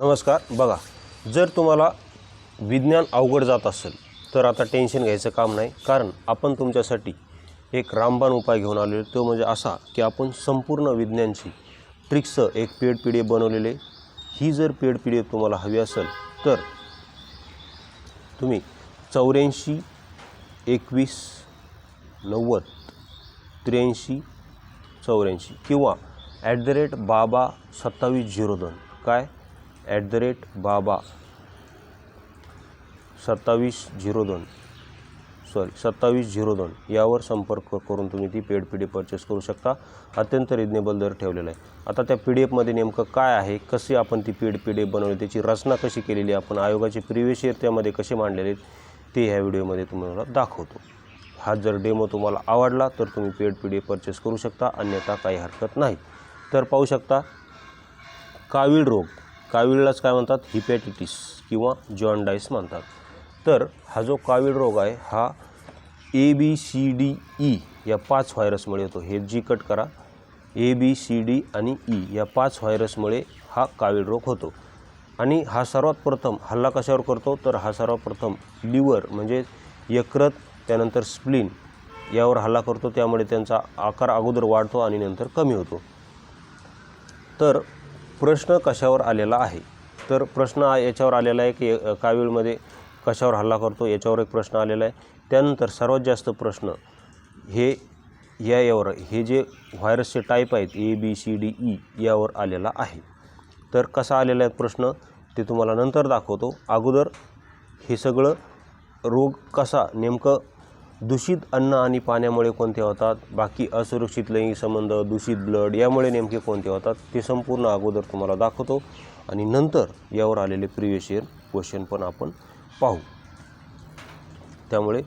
नमस्कार. बघा जर तुम्हाला विज्ञान अवघड जात असेल तर आता टेन्शन घ्यायचं काम नाही. कारण आपण तुमच्यासाठी एक रामबाण उपाय घेऊन आलेलो तो म्हणजे असा की आपण संपूर्ण विज्ञानची ट्रिक्सचं एक पेड पी डी एफ बनवलेले ही जर पेड पी डी एफ तुम्हाला हवी असेल तर तुम्ही चौऱ्याऐंशी एकवीस नव्वद त्र्याऐंशी चौऱ्याऐंशी किंवा ॲट द रेट बाबा सत्तावीस झिरो दोन. काय? ॲट द रेट बाबा सत्तावीस झिरो दोन. सॉरी सत्तावीस झिरो दोन. यावर संपर्क करून तुम्ही ती paid P D F purchase करू शकता. अत्यंत रिजनेबल दर ठेवलेला आहे. आता त्या पी डी एफमध्ये नेमकं काय आहे? कशी आपण ती पेड पी डी एफ बनवली? त्याची रचना कशी केलेली आपण आयोगाचे प्रिव्हियस इयर त्यामध्ये कसे मांडलेले आहेत? ते ह्या व्हिडिओमध्ये तुम्हाला दाखवतो. हा जर डेमो तुम्हाला आवडला तर तुम्ही paid P D F purchase करू शकता. अन्यथा काही हरकत नाही. तर पाहू शकता कावीळ रोग. कावीळलाच काय म्हणतात? हिपॅटिटिस किंवा जॉन्डाईस म्हणतात. तर हा जो कावीळ रोग आहे हा A B C D E या पाच व्हायरसमुळे होतो हे जी कट करा. ए बी सी डी आणि ई या पाच व्हायरसमुळे हा कावीळ रोग होतो. आणि हा सर्वात प्रथम हल्ला कशावर करतो? तर हा सर्वात प्रथम लिव्हर म्हणजे यकृत त्यानंतर स्प्लिन यावर हल्ला करतो. त्यामुळे त्यांचा आकार अगोदर वाढतो आणि नंतर कमी होतो. तर प्रश्न कशावर आलेला आहे? तर प्रश्न याच्यावर आलेला आहे की कावीळमध्ये कशावर हल्ला करतो याच्यावर एक प्रश्न आलेला आहे. त्यानंतर सर्वात जास्त प्रश्न हे या यावर हे जे व्हायरसचे टाईप आहेत A B C D E यावर आलेला आहे. तर कसा आलेला आहे प्रश्न? ते तुम्हाला नंतर दाखवतो. अगोदर हे सगळं रोग कसा नेमकं दूषित अन्न आणि पाण्यामुळे कोणते होतात? बाकी असुरक्षित लैंगिक संबंध दूषित ब्लड यामुळे नेमके कोणते होतात? ते संपूर्ण अगोदर तुम्हाला दाखवतो. आणि नंतर यावर आलेले प्रिवियस इयर क्वेश्चन पण आपण पाहू. त्यामुळे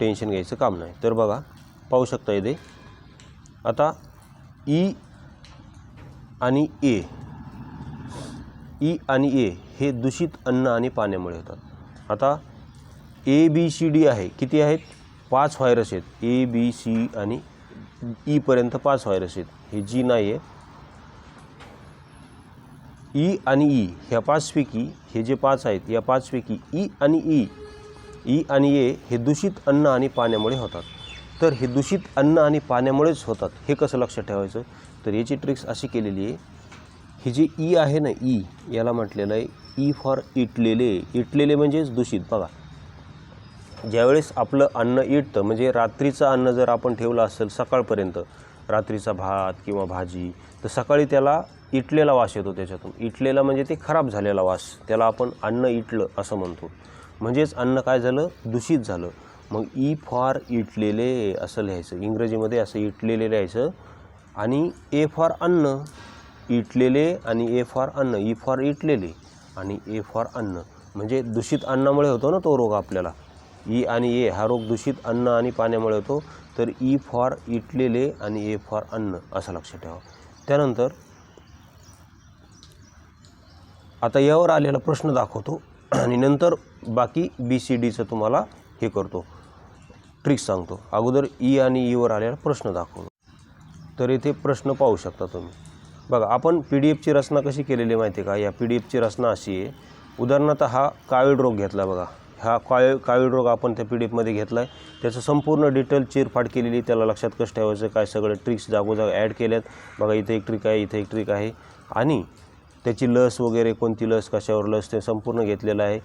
टेन्शन घ्यायचं काम नाही. तर बघा पाहू शकता इथे. आता ई आणि ए. ई आणि ए हे दूषित अन्न आणि पाण्यामुळे होतात. आता ए बी सी डी आहे. किती आहेत? पाच व्हायरस आहेत. ए बी सी आणि e ईपर्यंत पाच व्हायरस आहेत. हे जी नाही आहे ई e आणि ई ह्या पाचपैकी हे जे पाच आहेत या पाचपैकी ई आणि ई ई आणि ए हे दूषित अन्न आणि पाण्यामुळे होतात. तर हे दूषित अन्न आणि पाण्यामुळेच होतात हे कसं लक्षात ठेवायचं? तर याची ट्रिक्स अशी केलेली आहे. ही जी ई आहे ना ई याला म्हटलेलं आहे ई फॉर इटलेले. इटलेले म्हणजेच दूषित. बघा ज्यावेळेस आपलं अन्न इटतं म्हणजे रात्रीचं अन्न जर आपण ठेवलं असेल सकाळपर्यंत रात्रीचा भात किंवा भाजी तर सकाळी त्याला इटलेला वास येतो त्याच्यातून. इटलेला म्हणजे ते खराब झालेला वास त्याला आपण अन्न इटलं असं म्हणतो. म्हणजेच अन्न काय झालं? दूषित झालं. मग ई फॉर इटलेले असं लिहायचं. इंग्रजीमध्ये असं इटलेले लिहायचं. आणि ए फॉर अन्न इटलेले आणि ए फॉर अन्न ई फॉर इटलेले आणि ए फॉर अन्न. म्हणजे दूषित अन्नामुळे होतो ना तो रोग आपल्याला. ई आणि ए हा रोग दूषित अन्न आणि पाण्यामुळे होतो. तर ई फॉर इटलेले आणि ए फॉर अन्न असं लक्षात ठेवा. त्यानंतर आता यावर आलेला प्रश्न दाखवतो. आणि नंतर बाकी बी सी डीचं तुम्हाला हे करतो. ट्रिक्स सांगतो. अगोदर ई आणि ईवर आलेला प्रश्न दाखवतो. तर इथे प्रश्न पाहू शकता तुम्ही. बघा आपण पी डी एफची रचना कशी केलेली आहे माहिती आहे का? या पी डी एफची रचना अशी आहे. उदाहरणार्थ हा कावीड रोग घेतला बघा. हा काळ काळी रोग आपण त्या पी डी एफमध्ये घेतला आहे त्याचं संपूर्ण डिटेल चिरफाड केलेली त्याला लक्षात कसं ठेवायचं? काय सगळं ट्रिक्स जागोजाग ॲड केल्यात. बघा इथे एक ट्रिक आहे इथे एक ट्रिक आहे. आणि त्याची लस वगैरे कोणती लस कशावर लस ते संपूर्ण घेतलेलं आहे.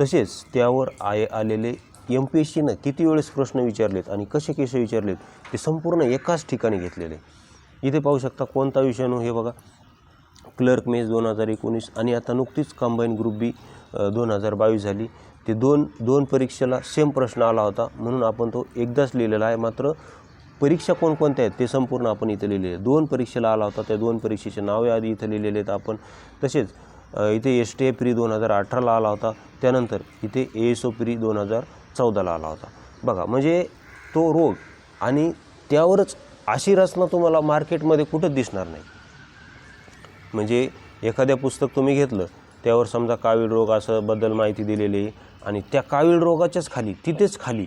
तसेच त्यावर आय आलेले एम पी एस सीनं किती वेळेस प्रश्न विचारलेत आणि कसे कसे विचारलेत ते संपूर्ण एकाच ठिकाणी घेतलेले. इथे पाहू शकता कोणता विषाणू हे बघा. क्लर्क मेस दोन हजार एकोणीस आणि आता नुकतीच कंबाईन ग्रुप बी दोन हजार बावीस झाली. ते दोन दोन परीक्षेला सेम प्रश्न आला होता. म्हणून आपण तो एकदाच लिहिलेला आहे. मात्र परीक्षा कोणकोणत्या आहेत ते संपूर्ण आपण इथं लिहिलेले आहे दोन परीक्षेला आला होता. त्या दोन परीक्षेचे नावे आधी इथं लिहिलेले आहेत आपण. तसेच इथे एस टी ए प्री दोन हजार अठराला आला होता. त्यानंतर इथे ए एस ओ प्री दोन हजार चौदाला आला होता. बघा म्हणजे तो रोग आणि त्यावरच अशी रचना तुम्हाला मार्केटमध्ये कुठंच दिसणार नाही. म्हणजे एखाद्या पुस्तक तुम्ही घेतलं त्यावर समजा कावीळ रोग असं बद्दल माहिती दिलेली आहे. आणि त्या कावीळ रोगाच्याच खाली तिथेच खाली.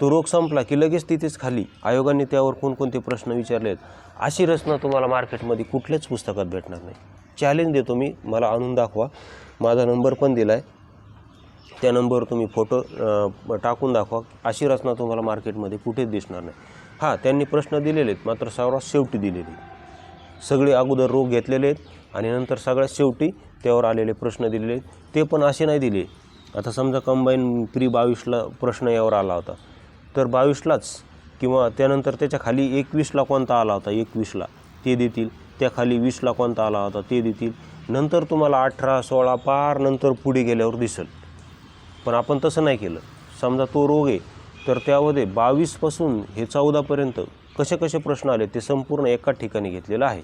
तो रोग संपला की लगेच तिथेच खाली. आयोगाने त्यावर कोणकोणते प्रश्न विचारले आहेत? अशी रचना तुम्हाला मार्केटमध्ये कुठल्याच पुस्तकात भेटणार नाही. चॅलेंज देतो मी. मला आणून दाखवा. माझा नंबर पण दिला आहे त्या नंबरवर तुम्ही फोटो टाकून दाखवा. अशी रचना तुम्हाला मार्केटमध्ये कुठेच दिसणार नाही. हां त्यांनी प्रश्न दिलेले आहेत. मात्र सर्वात शेवटी दिलेले. सगळे अगोदर रोग घेतलेले आहेत आणि नंतर सगळ्यात शेवटी त्यावर आलेले प्रश्न दिलेले आहेत. ते पण असे नाही दिले. आता समजा कंबाईन प्री बावीसला प्रश्न यावर आला होता. तर बावीसलाच किंवा त्यानंतर त्याच्याखाली एकवीसला कोणता आला होता? एकवीसला. ते देतील. त्याखाली वीसला कोणता आला होता? ते देतील. नंतर तुम्हाला अठरा सोळा पार नंतर पुढे गेल्यावर दिसेल. पण आपण तसं नाही केलं. समजा तो रोग आहे तर त्यामध्ये बावीसपासून हे चौदापर्यंत कसे कसे प्रश्न आले ते संपूर्ण एका ठिकाणी घेतलेलं आहे.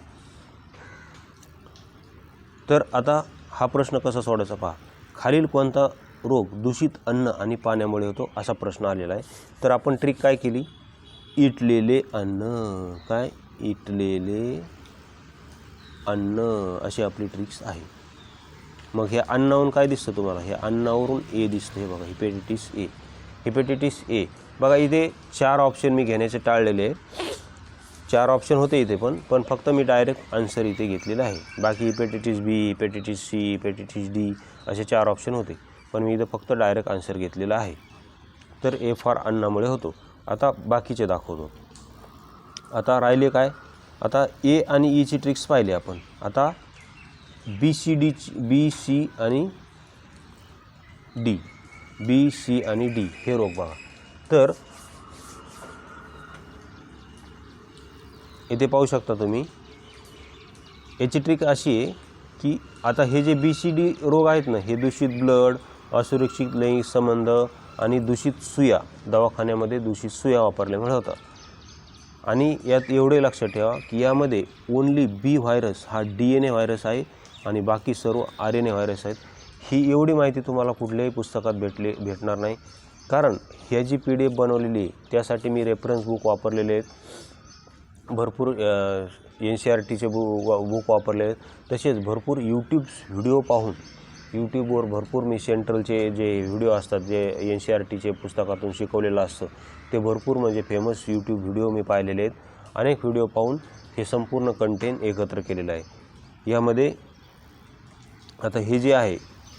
तर आता हा प्रश्न कसा सोडायचा पहा. खालील कोणता रोग दूषित अन्न आणि पाण्यामुळे होतो असा प्रश्न आलेला आहे. तर आपण ट्रिक काय केली? इटलेले अन्न. काय? इटलेले अन्न अशी आपली ट्रिक्स आहे. मग हे अन्नावरून काय दिसतं तुम्हाला? हे अन्नावरून ए दिसतं. हे बघा हिपेटिटिस ए हिपेटिटिस ए बघा इथे चार ऑप्शन मी घेण्याचे टाळलेले आहे चार ऑप्शन होते इथे पण पण फक्त मी डायरेक्ट आन्सर इथे घेतलेला आहे. बाकी हिपेटिटिस बी हिपेटिटिस सी हिपेटिटिस डी असे चार ऑप्शन होते. पण मी इथं फक्त डायरेक्ट आन्सर घेतलेला आहे. तर ए फार अन्नामुळे होतो. आता बाकीचे दाखवतो. आता राहिले काय? आता ए आणि e ईची ट्रिक्स पाहिले आपण. आता B C D B C आणि डी बी सी आणि डी हे रोग बघा. तर इथे पाहू शकता तुम्ही. याची ट्रिक अशी आहे की आता हे जे बी सी डी रोग आहेत ना हे दूषित ब्लड असुरक्षित लैंगिक संबंध आणि दूषित सुया. दवाखान्यामध्ये दूषित सुया वापरल्यामुळे होतात आणि यात एवढे लक्षात ठेवा की यामध्ये ओन्ली बी व्हायरस हा डी एन ए व्हायरस आहे आणि बाकी सर्व आर एन ए व्हायरस आहेत. ही एवढी माहिती तुम्हाला कुठल्याही पुस्तकात भेटले भेटणार नाही. कारण ह्या जी पी डी एफ बनवलेली आहे. त्यासाठी मी रेफरन्स बुक वापरलेले आहेत. भरपूर एन सी आर टीचे बु बुक वापरले आहेत. तसेच भरपूर यूट्यूब व्हिडिओ पाहून यूट्यूबवर भरपूर मी सेंट्रलचे जे व्हिडिओ असतात जे एन सी आर टीचे पुस्तकातून शिकवलेलं असतं ते भरपूर म्हणजे फेमस यूट्यूब व्हिडिओ मी पाहिलेले आहेत. अनेक व्हिडिओ पाहून हे संपूर्ण कंटेंट एकत्र केलेलं आहे. यामध्ये आता हे जे आहे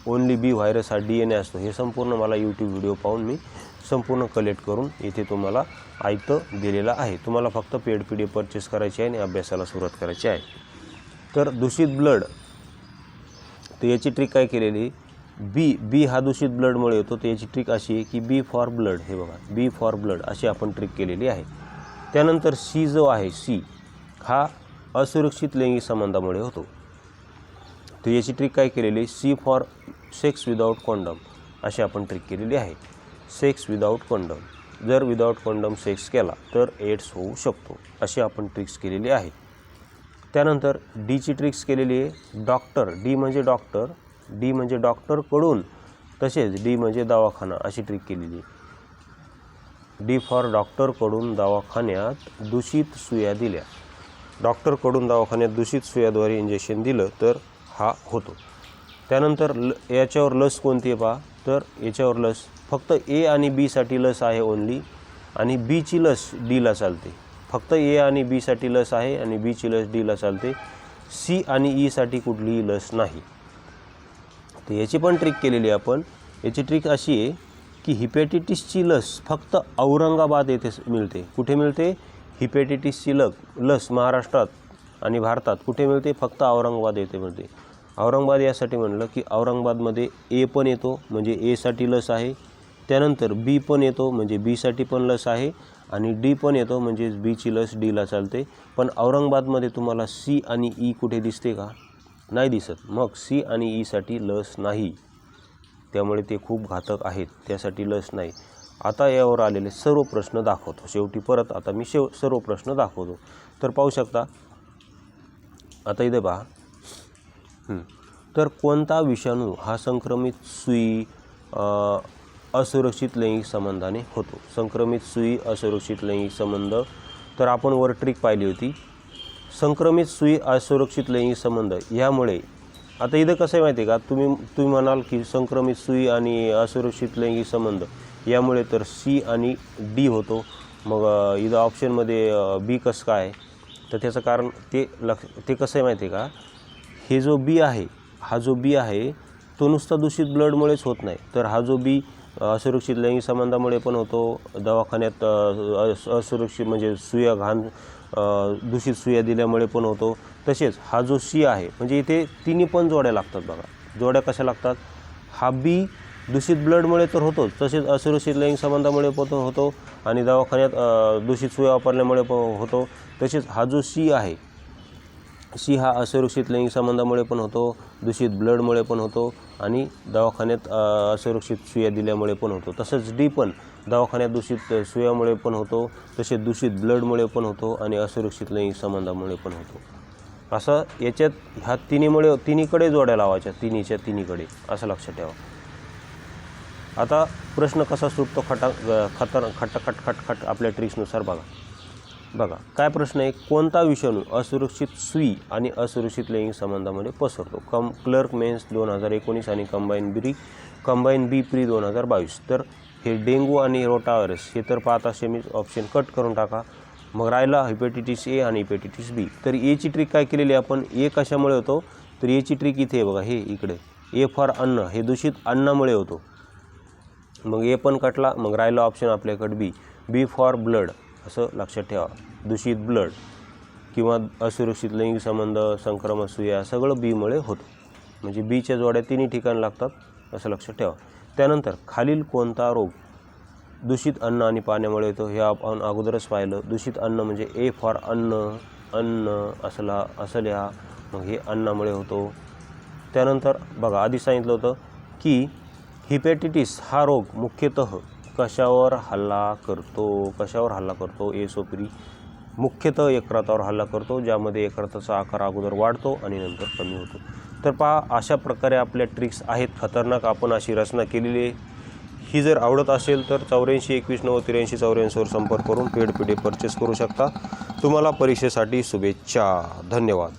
ओनली बी व्हायरस हा डी एन ए असतो हे संपूर्ण मला यूट्यूब व्हिडिओ पाहून मी संपूर्ण कलेक्ट करून इथे तुम्हाला आयतं दिलेलं आहे. तुम्हाला फक्त पेड पी डी परचेस करायची आहे आणि अभ्यासाला सुरुवात करायची आहे. तर दूषित ब्लड तर याची ट्रिक काय केलेली? बी बी हा दूषित ब्लडमुळे येतो. तर याची ट्रिक अशी आहे की बी फॉर ब्लड हे बघा. बी फॉर ब्लड अशी आपण ट्रिक केलेली आहे. त्यानंतर सी जो आहे सी हा असुरक्षित लैंगिक संबंधामुळे होतो. तर याची ट्रिक काय केलेली? C for sex without condom अशी आपण ट्रिक केलेली आहे. सेक्स विदाऊट कॉन्डम जर विदाऊट कॉन्डम सेक्स केला तर एड्स होऊ शकतो. अशी आपण ट्रिक्स केलेली आहे. त्यानंतर डीची ट्रिक्स केलेली आहे. डॉक्टर डी म्हणजे डॉक्टर डी म्हणजे डॉक्टरकडून तसेच डी म्हणजे दवाखाना अशी ट्रिक केलेली आहे. डी फॉर डॉक्टरकडून दवाखान्यात दूषित सुया दिल्या. डॉक्टरकडून दवाखान्यात दूषित सुयाद्वारे इंजेक्शन दिलं तर हा होतो. त्यानंतर ल याच्यावर लस कोणती आहे पहा? तर याच्यावर लस फक्त ए आणि बीसाठी लस आहे ओनली आणि बीची लस डीला चालते. फक्त ए आणि बीसाठी लस आहे आणि बीची लस डीला चालते. सी आणि ईसाठी कुठलीही लस नाही. तर याची पण ट्रिक केलेली आहे आपण. याची ट्रिक अशी आहे की हिपॅटिटिसची लस फक्त औरंगाबाद येथे मिळते. कुठे मिळते? हिपॅटिटिसची लस लस महाराष्ट्रात आणि भारतात कुठे मिळते? फक्त औरंगाबाद येथे मिळते. औरंगाबाद यासाठी म्हणलं की औरंगाबादमध्ये ए पण येतो म्हणजे एसाठी लस आहे. त्यानंतर बी पण येतो म्हणजे बीसाठी पण लस आहे. आणि डी पण येतो म्हणजेच बीची लस डीला चालते. पण औरंगाबादमध्ये तुम्हाला सी आणि ई कुठे दिसते का? नाही दिसत. मग सी आणि e ईसाठी लस नाही. त्यामुळे ते खूप घातक आहेत. त्यासाठी लस नाही. आता यावर आलेले सर्व प्रश्न दाखवतो. शेवटी परत आता मी शेव सर्व प्रश्न दाखवतो. तर पाहू शकता. आता इथे पहा. तर कोणता विषाणू हा संक्रमित सुई असुरक्षित लैंगिक संबंधाने होतो. संक्रमित सुई असुरक्षित लैंगिक संबंध. तर आपण वर ट्रिक पाहिली होती. संक्रमित सुई असुरक्षित लैंगिक संबंध ह्यामुळे आता इथं कसं आहे माहिती आहे का? तुम्ही तुम्ही म्हणाल की संक्रमित सुई आणि असुरक्षित लैंगिक संबंध यामुळे तर सी आणि डी होतो. मग इथं ऑप्शनमध्ये बी कसं काय? तर त्याचं कारण ते लक्ष ते कसं आहे माहिती आहे का? हे जो बी आहे हा जो बी आहे तो नुसता दूषित ब्लडमुळेच होत नाही. तर हा जो बी असुरक्षित लैंगिक संबंधामुळे पण होतो. दवाखान्यात अस- असुरक्षित म्हणजे सुया घाण दूषित सुया दिल्यामुळे पण होतो. तसेच हा जो सी आहे म्हणजे इथे तिन्ही पण जोड्या लागतात बघा. जोड्या कशा लागतात? हा बी दूषित ब्लडमुळे तर होतोच. तसेच असुरक्षित लैंगिक संबंधामुळे पण होतो आणि दवाखान्यात दूषित सुया वापरल्यामुळे पण होतो. तसेच हा जो सी आहे सी हा असुरक्षित लैंगिक संबंधामुळे पण होतो दूषित ब्लडमुळे पण होतो आणि दवाखान्यात असुरक्षित सुया दिल्यामुळे पण होतो. तसंच डी पण दवाखान्यात दूषित सुयामुळे पण होतो तसेच दूषित ब्लडमुळे पण होतो आणि असुरक्षित लैंगिक संबंधामुळे पण होतो. असं याच्यात ह्या तिन्हीमुळे तिन्हीकडे जोड्या लावायच्या तिन्हीच्या तिन्हीकडे असं लक्षात ठेवा. आता प्रश्न कसा सुटतो खटा खतर खट खट खट खट आपल्या ट्रिक्सनुसार बघा. बघा काय प्रश्न आहे? कोणता विषाणू असुरक्षित सुई आणि असुरक्षित लैंगिक संबंधामध्ये पसरतो? कम क्लर्क मेन्स दोन हजार एकोणीस आणि combine pre combine B pre दोन हजार बावीस. तर हे डेंगू आणि रोटाव्हायरस हे तर पाहत असे मी ऑप्शन कट करून टाका. मग राहिला हेपॅटिटिस ए आणि हेपॅटिटिस बी. तर एची ट्रिक काय केलेली आपण? ए कशामुळे होतो? तर एची ट्रिक इथे आहे बघा हे इकडे. ए फॉर अन्न हे दूषित अन्नामुळे होतो. मग ए पण कटला मग राहिला ऑप्शन आपल्याकडे बी. बी फॉर ब्लड. असं लक्षात ठेवा. दूषित ब्लड किंवा असुरक्षित लैंगिक संबंध संक्रमण सुया सगळं बीमुळे होतं. म्हणजे बीच्या जोड्या तिन्ही ठिकाणी लागतात असं लक्षात ठेवा. त्यानंतर खालील कोणता रोग? दूषित अन्न आणि पाण्यामुळे येतो. हे आपण अगोदरच पाहिलं. दूषित अन्न म्हणजे ए फॉर अन्न अन्न असला असं लिहा मग हे अन्नामुळे होतो. त्यानंतर बघा आधी सांगितलं होतं की हिपॅटिटिस हा रोग मुख्यतः कशावर हल्ला करतो कशावर हल्ला करतो एसोपरी मुख्यतः एकरातावर हल्ला करतो ज्यामध्ये यकृताचा आकार अगोदर वाढतो आणि नंतर कमी होतो. तर पहा अशा प्रकारे आपल्या ट्रिक्स आहेत. खतरनाक आपण अशी रचना केलेली आहे. ही जर आवडत असेल तर चौऱ्याऐंशी एकवीस नऊ त्र्याऐंशी चौऱ्याऐंशीवर संपर्क करून पेड पिढे परचेस करू शकता. तुम्हाला परीक्षेसाठी शुभेच्छा. धन्यवाद.